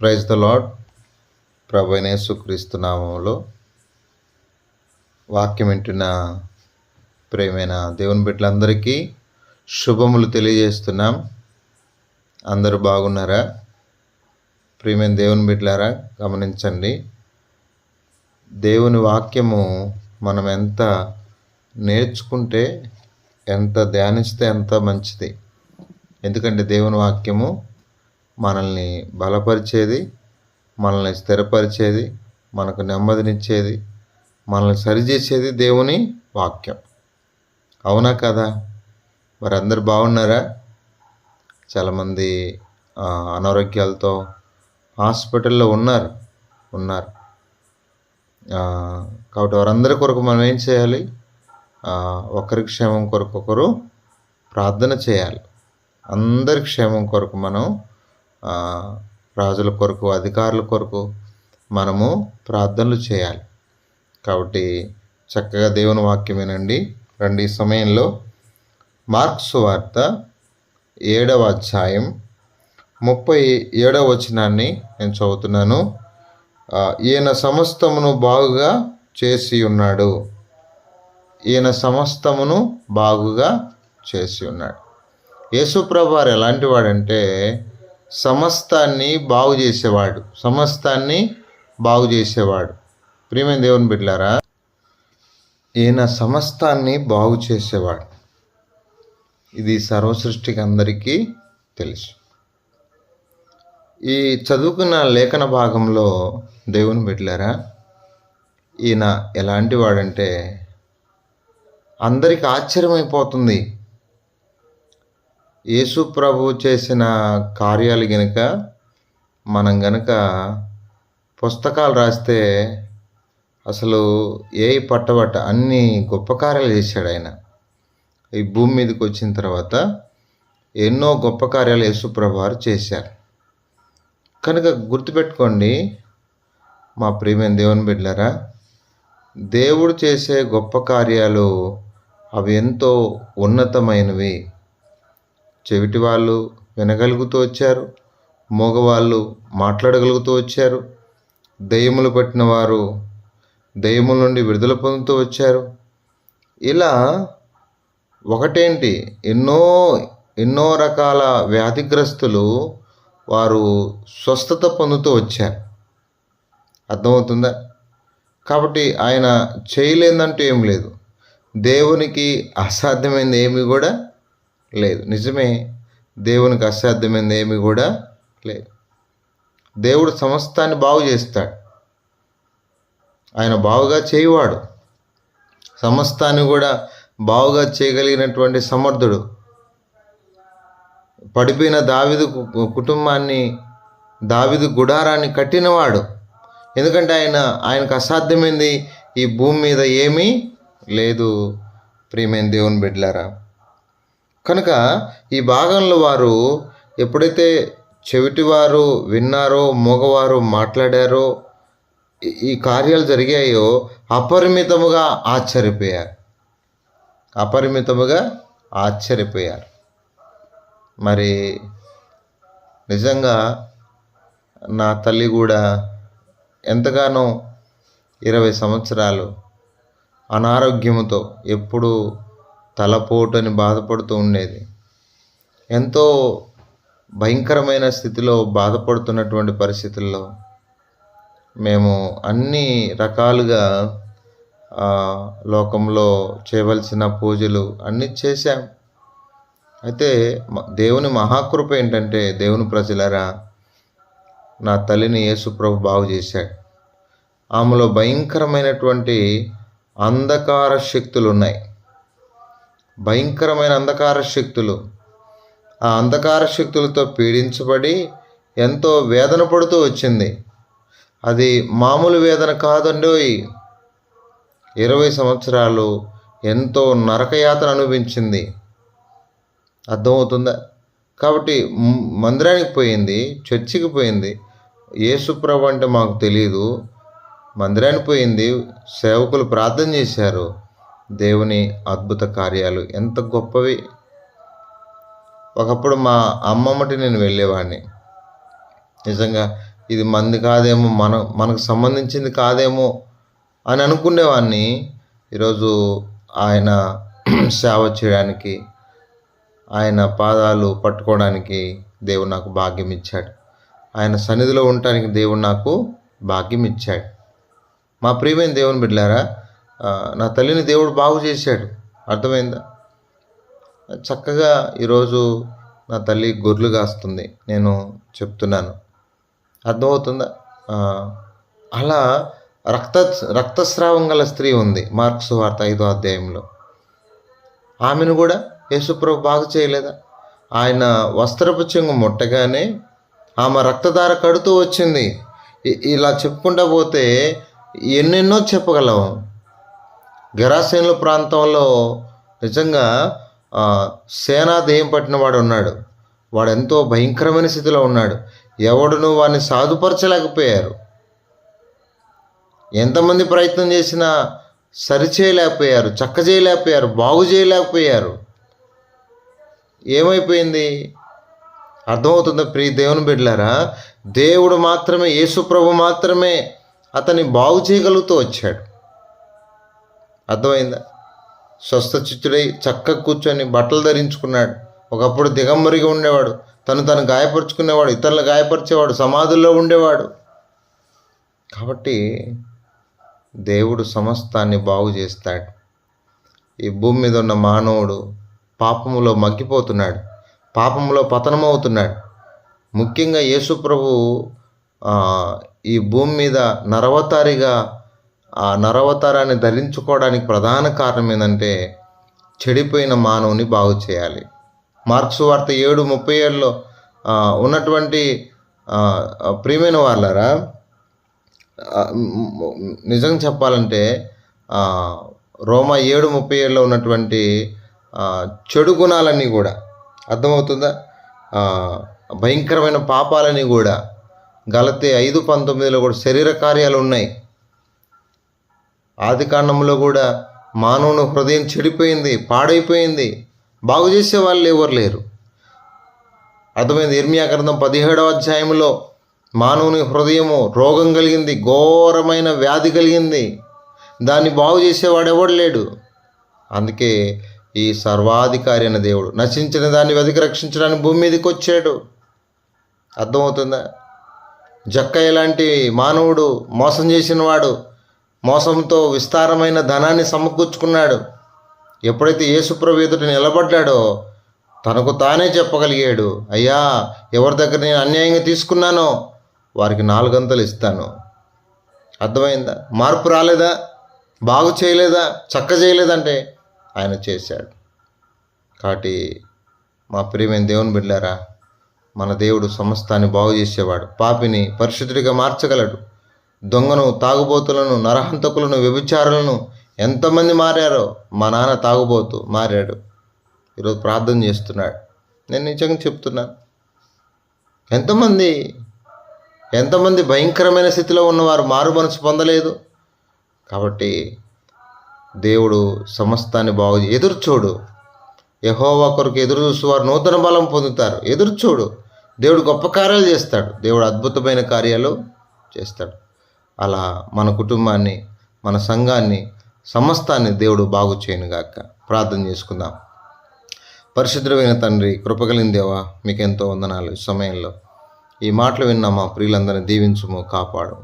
Praise the lord ప్రభనేసుక్రీస్తు నామంలో వాక్యం వింటున్న ప్రేమైన దేవుని బిడ్డలందరికీ శుభములు తెలియజేస్తున్నాం. అందరూ బాగున్నారా? ప్రియమైన దేవుని బిడ్డలారా గమనించండి. దేవుని వాక్యము మనం ఎంత నేర్చుకుంటే ఎంత ధ్యానిస్తే ఎంత మంచిది. ఎందుకంటే దేవుని వాక్యము మనల్ని బలపరిచేది మనల్ని స్థిరపరిచేది మనకు నెమ్మదినిచ్చేది మనల్ని సరిచేసేది దేవుని వాక్యం. అవునా కదా? మరి అందరు బాగున్నారా? చాలామంది అనారోగ్యాలతో హాస్పిటల్లో ఉన్నారు ఉన్నారు. కాబట్టి వారందరి కొరకు మనం ఏం చేయాలి? ఒకరి క్షేమం కొరకు ఒకరు ప్రార్థన చేయాలి. అందరి క్షేమం కొరకు మనం రాజుల కొరకు అధికారుల కొరకు మనము ప్రార్థనలు చేయాలి. కాబట్టి చక్కగా దేవుని వాక్యం వినండి. రండి ఈ సమయంలో మార్క్స్ వార్త ఏడవ అధ్యాయం ముప్పై ఏడవ వచనాన్ని నేను చదువుతున్నాను. ఈయన సమస్తమును బాగుగా చేసి ఉన్నాడు. ఈయన సమస్తమును బాగుగా చేసి ఉన్నాడు. యేసుప్రభు వారు ఎలాంటి వాడంటే సమస్తాన్ని బాగు చేసేవాడు. సమస్తాన్ని బాగు చేసేవాడు. ప్రియమైన దేవుని బిడ్డారా ఈయన సమస్తాన్ని బాగు చేసేవాడు. ఇది సర్వసృష్టికి అందరికీ తెలుసు. ఈ చదువుకున్న లేఖన భాగంలో దేవుని బిడ్డారా ఈయన ఎలాంటి వాడంటే అందరికి ఆశ్చర్యమైపోతుంది. యేసు ప్రభు చేసిన కార్యాలు గనుక మనం గనుక పుస్తకాలు రాస్తే అసలు ఏ పట్టబట్ట అన్ని గొప్ప కార్యాలు చేశాడు ఆయన. ఈ భూమి మీదకి వచ్చిన తర్వాత ఎన్నో గొప్ప కార్యాలు యేసుప్రభు వారు చేశారు. కనుక గుర్తుపెట్టుకోండి మా ప్రియమైన దేవుని బిడ్డారా దేవుడు చేసే గొప్ప కార్యాలు అవి ఎంతో ఉన్నతమైనవి. చెవిటి వాళ్ళు వినగలుగుతూ వచ్చారు. మగవాళ్ళు మాట్లాడగలుగుతూ వచ్చారు. దయ్యములు పట్టిన వారు దయ్యముల నుండి విడుదల పొందుతూ వచ్చారు. ఇలా ఒకటేంటి? ఎన్నో ఎన్నో రకాల వ్యాధిగ్రస్తులు వారు స్వస్థత పొందుతూ వచ్చారు. అర్థమవుతుందా? కాబట్టి ఆయన చేయలేదంటూ ఏం లేదు. దేవునికి అసాధ్యమైనది ఏమి కూడా లేదు. నిజమే దేవునికి అసాధ్యమైనది ఏమి కూడా లేదు. దేవుడు సమస్తాన్ని బాగు చేస్తాడు. ఆయన బాగుగా చేయవాడు. సమస్తాన్ని కూడా బాగుగా చేయగలిగినటువంటి సమర్థుడు. పడిపోయిన దావిదు కుటుంబాన్ని దావిదు గుడారాన్ని కట్టినవాడు. ఎందుకంటే ఆయన ఆయనకు అసాధ్యమైంది ఈ భూమి మీద ఏమీ లేదు. ప్రియమైన దేవుని బిడ్డలారా కనుక ఈ భాగంలో వారు ఎప్పుడైతే చెవిటివారు విన్నారో మగవారు మాట్లాడారో ఈ- కార్యాలు జరిగాయో అపరిమితముగా ఆశ్చర్యపోయారు. అపరిమితముగా ఆశ్చర్యపోయారు. మరి నిజంగా నా తల్లి కూడా ఎంతగానో ఇరవై సంవత్సరాలు అనారోగ్యముతో ఎప్పుడు తలపోటని బాధపడుతూ ఉండేది. ఎంతో భయంకరమైన స్థితిలో బాధపడుతున్నటువంటి పరిస్థితుల్లో మేము అన్ని రకాలుగా లోకంలో చేయవలసిన పూజలు అన్నీ చేశాం. అయితే దేవుని మహాకృప ఏంటంటే దేవుని ప్రజలరా నా తల్లిని యేసుప్రభు బాగు చేశాడు. ఆమెలో భయంకరమైనటువంటి అంధకార శక్తులు ఉన్నాయి భయంకరమైన అంధకార శక్తులు. ఆ అంధకార శక్తులతో పీడించబడి ఎంతో వేదన పడుతూ వచ్చింది. అది మామూలు వేదన కాదండోయ్. ఇరవై సంవత్సరాలు ఎంతో నరకయాతన అనుభవించింది. అర్థమవుతుందా? కాబట్టి మందిరానికి పోయింది చర్చికి పోయింది. ఏసుప్రభు అంటే మాకు తెలియదు మందిరానికి పోయింది సేవకులు ప్రార్థన చేశారు. దేవుని అద్భుత కార్యాలు ఎంత గొప్పవి. ఒకప్పుడు మా అమ్మమ్మటి నేను వెళ్ళేవాడిని. నిజంగా ఇది మంది కాదేమో మన మనకు సంబంధించింది కాదేమో అని అనుకునేవాడిని. ఈరోజు ఆయన సేవ చేయడానికి ఆయన పాదాలు పట్టుకోవడానికి దేవుడు నాకు భాగ్యం ఇచ్చాడు. ఆయన సన్నిధిలో ఉండటానికి దేవుడు నాకు భాగ్యం ఇచ్చాడు. మా ప్రియమైన దేవుని బిడ్డారా నా తల్లిని దేవుడు బాగు చేశాడు. అర్థమైందా? చక్కగా ఈరోజు నా తల్లి గొర్రెలు కాస్తుంది. నేను చెప్తున్నాను. అర్థమవుతుందా? అలా రక్త రక్తస్రావం గల స్త్రీ ఉంది. మార్క్స్ వార్త ఐదో అధ్యాయంలో. ఆమెను కూడా యేసుప్రభు బాగు చేయలేదా? ఆయన వస్త్రపు చెంగు ముట్టగానే ఆమె రక్తధార కడుతూ వచ్చింది. ఇలా చెప్పుకుంటా పోతే ఎన్నెన్నో చెప్పగలం. గెరాసేనుల ప్రాంతంలో నిజంగా సేనా దేయం పట్టిన వాడు ఉన్నాడు. వాడు ఎంతో భయంకరమైన స్థితిలో ఉన్నాడు. ఎవడును వాడిని సాధుపరచలేకపోయారు. ఎంతమంది ప్రయత్నం చేసినా సరిచేయలేకపోయారు చక్క చేయలేకపోయారు బాగు చేయలేకపోయారు ఏమైపోయింది? అర్థమవుతుందా ప్రియ దేవుని బిడ్డలారా? దేవుడు మాత్రమే యేసుప్రభు మాత్రమే అతన్ని బాగు చేయగలుగుతూ వచ్చాడు. అర్థమైందా? స్వస్థ చిత్తుడై చక్క కూర్చొని బట్టలు ధరించుకున్నాడు. ఒకప్పుడు దిగంబరిగా ఉండేవాడు. తను తను గాయపరుచుకునేవాడు. ఇతరులు గాయపరిచేవాడు. సమాధుల్లో ఉండేవాడు. కాబట్టి దేవుడు సమస్తాన్ని బాగు చేస్తాడు. ఈ భూమి మీద ఉన్న మానవుడు పాపములో మగ్గిపోతున్నాడు. పాపములో పతనమవుతున్నాడు. ముఖ్యంగా యేసుప్రభు ఈ భూమి మీద నరవతారిగా ఆ నరవతారాన్ని ధరించుకోవడానికి ప్రధాన కారణం ఏంటంటే చెడిపోయిన మానవుని బాగు చేయాలి. మార్క్స్ వార్త ఏడు ముప్పై ఏడులో ఉన్నటువంటి ప్రియమైన వాళ్ళరా నిజం చెప్పాలంటే రోమా ఏడు ముప్పై ఏడులో ఉన్నటువంటి చెడు గుణాలన్నీ కూడా అర్థమవుతుందా? భయంకరమైన పాపాలని కూడా గలతే ఐదు పంతొమ్మిదిలో కూడా శరీర కార్యాలు ఉన్నాయి. ఆది కాండంలో కూడా మానవుని హృదయం చెడిపోయింది పాడైపోయింది. బాగు చేసే వాళ్ళు ఎవరు లేరు. అర్థమైంది? ఇర్మియా గ్రంథం పదిహేడవ అధ్యాయంలో మానవుని హృదయము రోగం కలిగింది ఘోరమైన వ్యాధి కలిగింది. దాన్ని బాగు చేసేవాడు ఎవడు లేడు? అందుకే ఈ సర్వాధికారి అయిన దేవుడు నశించిన దాన్ని వెతికి రక్షించడానికి భూమి మీదకి వచ్చాడు. అర్థమవుతుందా? జక్కయ్య లాంటి మానవుడు మోసం చేసినవాడు మోసంతో విస్తారమైన ధనాన్ని సమకూర్చుకున్నాడు. ఎప్పుడైతే యేసుప్రభు ఎదుట నిలబడ్డాడో తనకు తానే చెప్పగలిగాడు. అయ్యా ఎవరి దగ్గర నేను అన్యాయంగా తీసుకున్నానో వారికి నాలుగంతలు ఇస్తాను. అర్థమైందా? మార్పు రాలేదా? బాగు చేయలేదా? చక్క చేయలేదంటే ఆయన చేశాడు. కాబట్టి మా ప్రియమైన దేవుని బిడ్డారా మన దేవుడు సమస్తాన్ని బాగు చేసేవాడు. పాపిని పరిశుద్ధుడిగా మార్చగలడు. దొంగను తాగుబోతులను నరహంతకులను వ్యభిచారులను ఎంతమంది మారారో మా నాన్న తాగుబోతు మారాడు. ఈరోజు ప్రార్థన చేస్తున్నాడు. నేను నిజంగా చెప్తున్నాను. ఎంతమంది ఎంతమంది భయంకరమైన స్థితిలో ఉన్నవారు మారు మనసు పొందలేదు. కాబట్టి దేవుడు సమస్తాన్ని బాగు ఎదురుచూడు. యహోవా కొరకు ఎదురు చూసేవారు నూతన బలం పొందుతారు. ఎదురుచూడు. దేవుడు గొప్ప కార్యాలు చేస్తాడు. దేవుడు అద్భుతమైన కార్యాలు చేస్తాడు. అలా మన కుటుంబాన్ని మన సంఘాన్ని సమస్తాన్ని దేవుడు బాగు చేయనుగాక ప్రార్థన చేసుకుందాం. పరిశుద్ధమైన తండ్రి కృపగలిగిన దేవా మీకు ఎంతో వందనాలు. ఈ సమయంలో ఈ మాటలు విన్న మా ప్రియులందరినీ దీవించుము కాపాడు.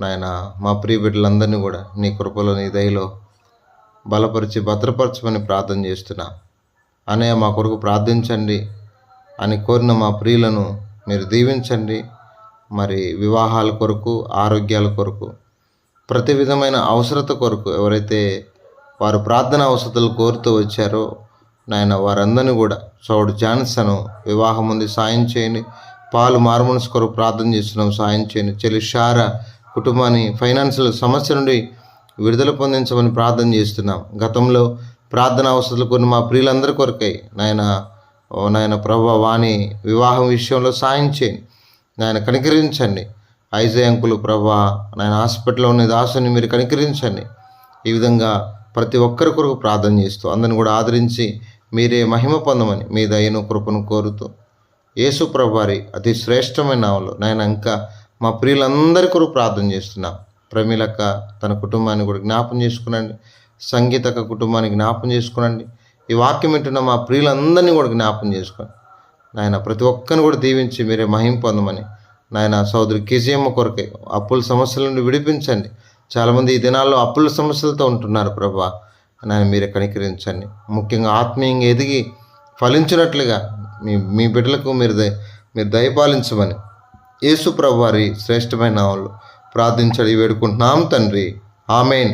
నాయన మా ప్రియ బిడ్డలందరినీ కూడా నీ కృపలో నీ దయలో బలపరిచి భద్రపరచమని ప్రార్థన చేస్తున్నా. అనే మా కొరకు ప్రార్థించండి. అని కోరిన మా ప్రియులను మీరు దీవించండి. మరి వివాహాల కొరకు ఆరోగ్యాల కొరకు ప్రతి విధమైన అవసరత కొరకు ఎవరైతే వారు ప్రార్థన అవసరతలు కోరుతూ వచ్చారో నాయన వారందరినీ కూడా చౌడు జాన్సన్ వివాహం ఉంది సాయం చేయని పాలు మార్మన్స్ కొరకు ప్రార్థన చేస్తున్నాం సాయం చేయని చెల్లి షారా కుటుంబాన్ని ఫైనాన్షియల్ సమస్య నుండి విడుదల పొందించమని ప్రార్థన చేస్తున్నాం. గతంలో ప్రార్థన అవసరాలు కొన్ని మా ప్రియులందరి కొరకై నాయన ఓ నాయన ప్రభు వాణి వివాహం విషయంలో సాయం చేయండి. నాయన కనికరించండి. ఐజే అంకులు ప్రభా నాయన హాస్పిటల్లో ఉన్న దాసుని మీరు కనికరించండి. ఈ విధంగా ప్రతి ఒక్కరి కొరకు ప్రార్థన చేస్తూ అందరిని కూడా ఆదరించి మీరే మహిమ పొందమని మీ దయను కృపను కోరుతూ యేసు ప్రభారి అతి శ్రేష్టమైన నావలు నాయన ఇంకా మా ప్రియులందరి కొరకు ప్రార్థన చేస్తున్నాం. ప్రమిలక్క తన కుటుంబాన్ని కూడా జ్ఞాపం చేసుకునండి. సంగీతక కుటుంబాన్ని జ్ఞాపం చేసుకునండి. ఈ వాక్యం వింటున్న మా ప్రియులందరినీ కూడా జ్ఞాపం చేసుకోండి నాయన ప్రతి ఒక్కరిని కూడా దీవించి మీరే మహిం పొందమని. నాయన సోదరి కేజీఎమ్మ కొరకే అప్పుల సమస్యల నుండి విడిపించండి. చాలామంది ఈ దినాల్లో అప్పుల సమస్యలతో ఉంటున్నారు ప్రభా. నాయన మీరే కనికరించండి. ముఖ్యంగా ఆత్మీయంగా ఎదిగి ఫలించినట్లుగా మీ మీ బిడ్డలకు మీరు దయ మీరు దయపాలించమని. యేసు ప్రభు వారి శ్రేష్టమైన వాళ్ళు ప్రార్థించడి వేడుకుంటున్నాం తండ్రి. ఆమెన్.